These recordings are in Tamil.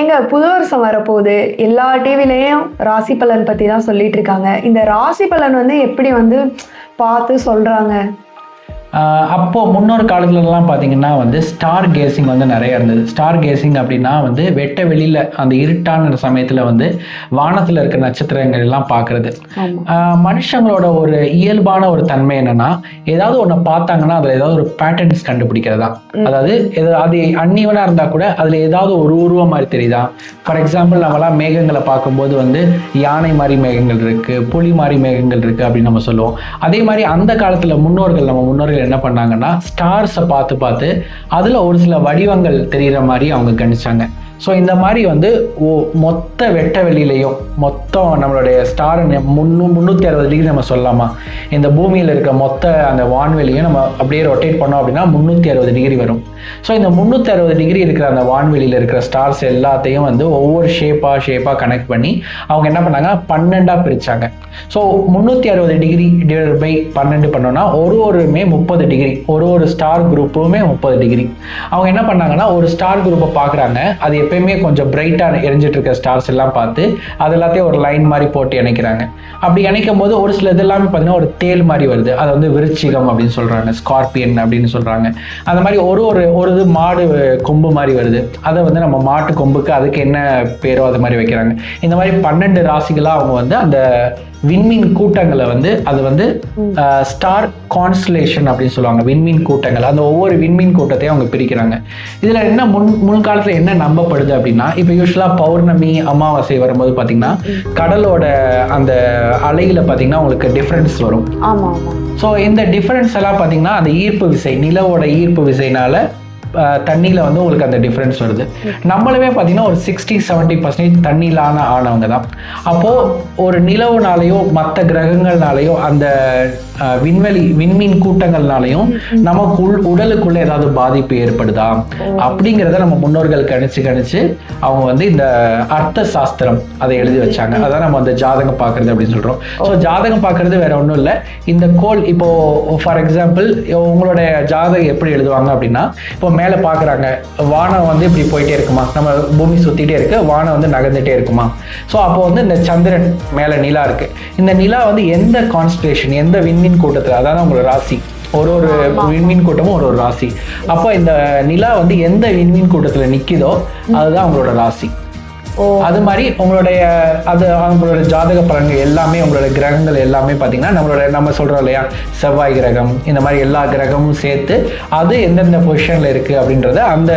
எங்க புது வருஷம் வரப்போகுது. எல்லா டிவிலையும் ராசி பலன் பத்தி தான் சொல்லிட்டு இருக்காங்க. இந்த ராசி பலன் வந்து எப்படி வந்து பார்த்து சொல்றாங்க? ஆஹ் அப்போ முன்னொரு காலத்துலலாம் பார்த்தீங்கன்னா வந்து ஸ்டார் கேசிங் வந்து நிறைய இருந்தது. ஸ்டார் கேசிங் அப்படின்னா வந்து வெட்ட வெளியில் அந்த இருட்டான சமயத்தில் வந்து வானத்தில் இருக்க நட்சத்திரங்கள் எல்லாம் பார்க்குறது மனுஷங்களோட ஒரு இயல்பான ஒரு தன்மை என்னன்னா ஏதாவது ஒன்று பார்த்தாங்கன்னா அதில் ஏதாவது ஒரு பேட்டர்ன்ஸ் கண்டுபிடிக்கிறதா. அதாவது அது அந்நியவனாக இருந்தால் கூட அதில் ஏதாவது ஒரு உருவம் மாதிரி தெரியுதா? ஃபார் எக்ஸாம்பிள் நம்மலாம் மேகங்களை பார்க்கும்போது வந்து யானை மாதிரி மேகங்கள் இருக்கு புலி மாதிரி மேகங்கள் இருக்கு அப்படின்னு நம்ம சொல்லுவோம். அதே மாதிரி அந்த காலத்தில் முன்னோர்கள் நம்ம முன்னோர்கள் என்ன பண்ணாங்கன்னா ஸ்டார்ஸை பார்த்து பார்த்து அதில் ஒரு சில வடிவங்கள் தெரிகிற மாதிரி அவங்க கணிச்சாங்க. ஸோ இந்த மாதிரி வந்து ஓ மொத்த வெட்ட வெளியிலையும் மொத்தம் நம்மளுடைய ஸ்டார் முன்னூ முந்நூற்றி அறுபது டிகிரி நம்ம சொல்லலாமா? இந்த பூமியில் இருக்க மொத்த அந்த வான்வெளியும் நம்ம அப்படியே ரொட்டேட் பண்ணோம் அப்படின்னா முந்நூற்றி அறுபது டிகிரி வரும். ஸோ இந்த முந்நூற்றி அறுபது டிகிரி இருக்கிற அந்த வான்வெளியில் இருக்கிற ஸ்டார்ஸ் எல்லாத்தையும் வந்து ஒவ்வொரு ஷேப்பாக ஷேப்பாக கனெக்ட் பண்ணி அவங்க என்ன பண்ணாங்க? பன்னெண்டாக பிரித்தாங்க ஸோ முந்நூற்றி அறுபது டிகிரி டிவைட் பை பன்னெண்டு பண்ணோம்னா ஒரு ஒருமே முப்பது டிகிரி ஒரு ஒரு ஸ்டார் குரூப்புமே முப்பது டிகிரி அவங்க என்ன பண்ணாங்கன்னா ஒரு ஸ்டார் குரூப்பை பார்க்குறாங்க அது எப்பயுமே கொஞ்சம் பிரைட்டாக எரிஞ்சிட்டு இருக்க ஸ்டார்ஸ் எல்லாம் பார்த்து அது எல்லாத்தையும் ஒரு லைன் மாதிரி போட்டு இணைக்கிறாங்க. அப்படி இணைக்கும் போது ஒரு சில இது எல்லாமே பார்த்தீங்கன்னா ஒரு டேல் மாதிரி வருது. அதை வந்து விருச்சிகம் அப்படின்னு சொல்கிறாங்க ஸ்கார்பியன் அப்படின்னு சொல்கிறாங்க அந்த மாதிரி ஒரு ஒரு ஒரு இது மாடு கொம்பு மாதிரி வருது. அதை வந்து நம்ம மாட்டு கொம்புக்கு அதுக்கு என்ன பேரோ அது மாதிரி வைக்கிறாங்க. இந்த மாதிரி பன்னெண்டு ராசிகளாக அவங்க வந்து அந்த விண்மீன் கூட்டங்களை வந்து அது வந்து ஸ்டார் கான்ஸ்டலேஷன் அப்படின்னு சொல்லுவாங்க விண்மீன் கூட்டங்கள். அந்த ஒவ்வொரு விண்மீன் கூட்டத்தையும் அவங்க பிரிக்கிறாங்க. இதில் என்ன முன் முன்காலத்தில் என்ன நம்பப்படுது அப்படின்னா இப்போ யூஸ்வலாக பௌர்ணமி அமாவாசை வரும்போது பார்த்தீங்கன்னா கடலோட அந்த அலையில் பார்த்தீங்கன்னா உங்களுக்கு டிஃப்ரென்ஸ் வரும். ஸோ இந்த டிஃப்ரென்ஸ் எல்லாம் பார்த்தீங்கன்னா அந்த ஈர்ப்பு விசை நிலவோட ஈர்ப்பு விசைனால தண்ணியில் வந்து உங்களுக்கு அந்த டிஃப்ரென்ஸ் வருது. நம்மளுமே பார்த்தீங்கன்னா ஒரு சிக்ஸ்டி செவன்ட்டி பர்சன்டேஜ் தண்ணியிலான ஆனவங்க தான். அப்போது ஒரு நிலவுனாலேயோ மற்ற கிரகங்கள்னாலேயோ அந்த விண்வெளி விண்மீன் கூட்டங்கள்னாலையும் நமக்கு உள் உடலுக்குள்ள ஏதாவது பாதிப்பு ஏற்படுதா? அப்படிங்கிறத நம்ம முன்னோர்கள் கணிச்சு கணிச்சு அவங்க வந்து இந்த அர்த்த சாஸ்திரம் அதை எழுதி வச்சாங்க. அதான் நம்ம அந்த ஜாதகம் பார்க்கறது அப்படின்னு சொல்றோம். ஸோ ஜாதகம் பார்க்கறது வேற ஒன்றும் இல்லை. இந்த கோல் இப்போ ஃபார் எக்ஸாம்பிள் உங்களுடைய ஜாதகம் எப்படி எழுதுவாங்க அப்படின்னா இப்போ மேலே பார்க்குறாங்க வானம் வந்து இப்படி போயிட்டே இருக்குமா? நம்ம பூமி சுற்றிட்டே இருக்கு வானம் வந்து நகர்ந்துட்டே இருக்குமா? ஸோ அப்போ வந்து இந்த சந்திரன் மேலே நிலா இருக்கு. இந்த நிலா வந்து எந்த கான்ஸ்டலேஷன் எந்த விண்மீன் கூட்டத்தில்? அதாவது உங்களோட ராசி. ஒரு ஒரு விண்மீன் கூட்டமும் ஒரு ஒரு ராசி. அப்போ இந்த நிலா வந்து எந்த விண்மீன் கூட்டத்தில் நிற்கிதோ அதுதான் உங்களோட ராசி. அது மாதிரி உங்களுடைய அது அவங்களோட ஜாதக பலன்கள் எல்லாமே உங்களோட கிரகங்கள் எல்லாமே பார்த்தீங்கன்னா நம்மளோட நம்ம சொல்கிறோம் இல்லையா? செவ்வாய் கிரகம் இந்த மாதிரி எல்லா கிரகமும் சேர்த்து அது எந்தெந்த பொசிஷனில் இருக்குது அப்படின்றத அந்த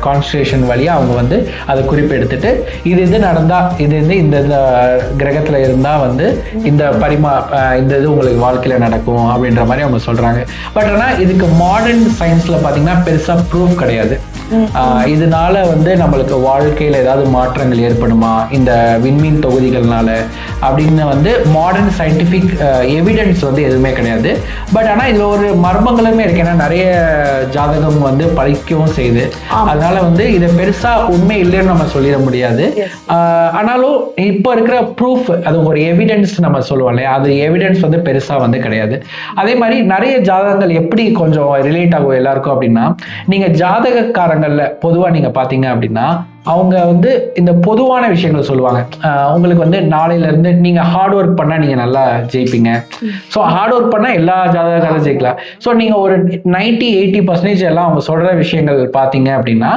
கான்ஸ்டியூஷன் வழியாக அவங்க வந்து அதை குறிப்பெடுத்துட்டு இது இது நடந்தால் இது இது இந்த இந்த கிரகத்தில் இருந்தால் வந்து இந்த பரிமா இந்த இது உங்களுக்கு வாழ்க்கையில் நடக்கும் அப்படின்ற மாதிரி அவங்க சொல்கிறாங்க பட் ஆனால் இதுக்கு மாடர்ன் சயின்ஸில் பார்த்தீங்கன்னா பெருசாக ப்ரூஃப் கிடையாது. இதனால வந்து நம்மளுக்கு வாழ்க்கையில் ஏதாவது மாற்றங்கள் ஏற்படுமா? இந்த விண்மீன் தொகுதிகள்னால அப்படின்னு வந்து மாடர்ன் சயின்டிஃபிக் எவிடன்ஸ் வந்து எதுவுமே கிடையாது. பட் ஆனால் இதில் ஒரு மர்மங்களுமே இருக்கு. ஏன்னா நிறைய ஜாதகம் வந்து பழிக்கவும் செய்யுது. அதனால வந்து இதை பெருசாக உண்மை இல்லைன்னு நம்ம சொல்லிட முடியாது. ஆனாலும் இப்போ இருக்கிற ப்ரூஃப் அது ஒரு எவிடன்ஸ் நம்ம சொல்லுவோம் இல்லையா? அது எவிடன்ஸ் வந்து பெருசாக வந்து கிடையாது. அதே மாதிரி நிறைய ஜாதகங்கள் எப்படி கொஞ்சம் ரிலேட் ஆகும் எல்லாருக்கும் அப்படின்னா நீங்கள் ஜாதகக்காரங்களில் பொதுவாக நீங்கள் பார்த்தீங்க அப்படின்னா அவங்க வந்து இந்த பொதுவான விஷயங்களை சொல்லுவாங்க. உங்களுக்கு வந்து நாளையிலேருந்து நீங்கள் ஹார்ட் ஒர்க் பண்ணால் நீங்கள் நல்லா ஜெயிப்பீங்க. ஸோ ஹார்ட் ஒர்க் பண்ணால் எல்லா ஜாதகத்தையும் ஜெயிக்கலாம். ஸோ நீங்கள் ஒரு நைன்டி எயிட்டி பர்சன்டேஜ் எல்லாம் அவங்க சொல்கிற விஷயங்கள் பார்த்தீங்க அப்படின்னா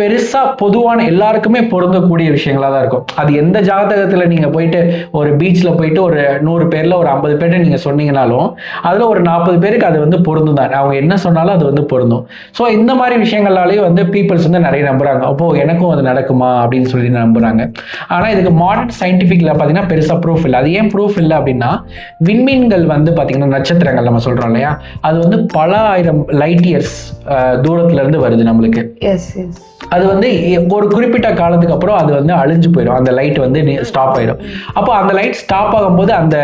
பெருசாக பொதுவான எல்லாருக்குமே பொருந்தக்கூடிய விஷயங்களா தான் இருக்கும். அது எந்த ஜாதகத்தில் நீங்கள் போயிட்டு ஒரு பீச்சில் போயிட்டு ஒரு நூறு பேரில் ஒரு ஐம்பது பேர்ட்ட நீங்கள் சொன்னீங்கனாலும் அதில் ஒரு நாற்பது பேருக்கு அது வந்து பொருந்தும் தான். அவங்க என்ன சொன்னாலும் அது வந்து பொருந்தும். ஸோ இந்த மாதிரி விஷயங்களாலேயும் வந்து பீப்புள்ஸ் வந்து நிறைய நம்புகிறாங்க அப்போது எனக்கும் அது நடக்குமா அப்படின்னு சொல்லி நம்புறாங்க. ஆனா இதுக்கு மாடர்ன் சயின்டிஃபிக்ல பார்த்தீங்கன்னா பெருசா ப்ரூஃப் இல்லை. அது ஏன் ப்ரூஃப் இல்லை அப்படின்னா விண்மீன்கள் வந்து பார்த்தீங்கன்னா நட்சத்திரங்கள் நம்ம சொல்றோம் இல்லையா? அது வந்து பல ஆயிரம் லைட் இயர்ஸ் தூரத்துல இருந்து வருது நம்மளுக்கு. அது வந்து ஒரு குறிப்பிட்ட காலத்துக்கு அப்புறம் அது வந்து அழிஞ்சு போயிடும். அந்த லைட் வந்து ஸ்டாப் ஆயிடும். அப்போ அந்த லைட் ஸ்டாப் ஆகும்போது அந்த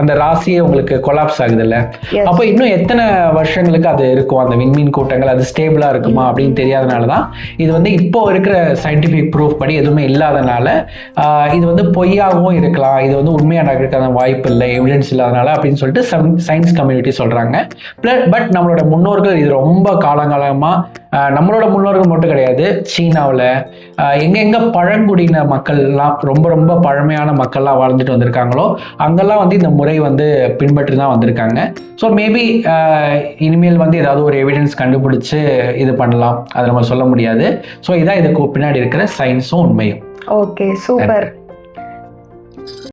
அந்த ராசியே உங்களுக்கு கொலாப்ஸ் ஆகுதுல்ல. Yes. அப்போ இன்னும் எத்தனை வருஷங்களுக்கு அது இருக்கும்? அந்த விண்மீன் கூட்டங்கள் அது ஸ்டேபிளா இருக்குமா அப்படின்னு தெரியாதனால தான் இது வந்து இப்போ இருக்கிற சயின்டிஃபிக் ப்ரூஃப் படி எதுவுமே இல்லாதனால இது வந்து பொய்யாகவும் இருக்கலாம். இது வந்து உண்மையாக நடக்கிறதுக்கான வாய்ப்பு இல்லை எவிடன்ஸ் இல்லாதனால அப்படின்னு சொல்லிட்டு சயின்ஸ் கம்யூனிட்டி சொல்கிறாங்க பட் நம்மளோட முன்னோர்கள் இது ரொம்ப காலங்காலமாக நம்மளோட முன்னோர்கள் மட்டும் கிடையாது சீனாவில் எங்கெங்க பழங்குடியின மக்கள்லாம் ரொம்ப ரொம்ப பழமையான மக்கள்லாம் வாழ்ந்துட்டு வந்திருக்காங்களோ அங்கெல்லாம் வந்து இந்த முறை வந்து பின்பற்றி தான் வந்திருக்காங்க. ஸோ மேபி இனிமேல் வந்து ஏதாவது ஒரு எவிடன்ஸ் கண்டுபிடிச்சு இது பண்ணலாம். அதை நம்ம சொல்ல முடியாது. ஸோ இதான் இதுக்கு பின்னாடி இருக்கிற சயின்ஸும் உண்மையும். Okay super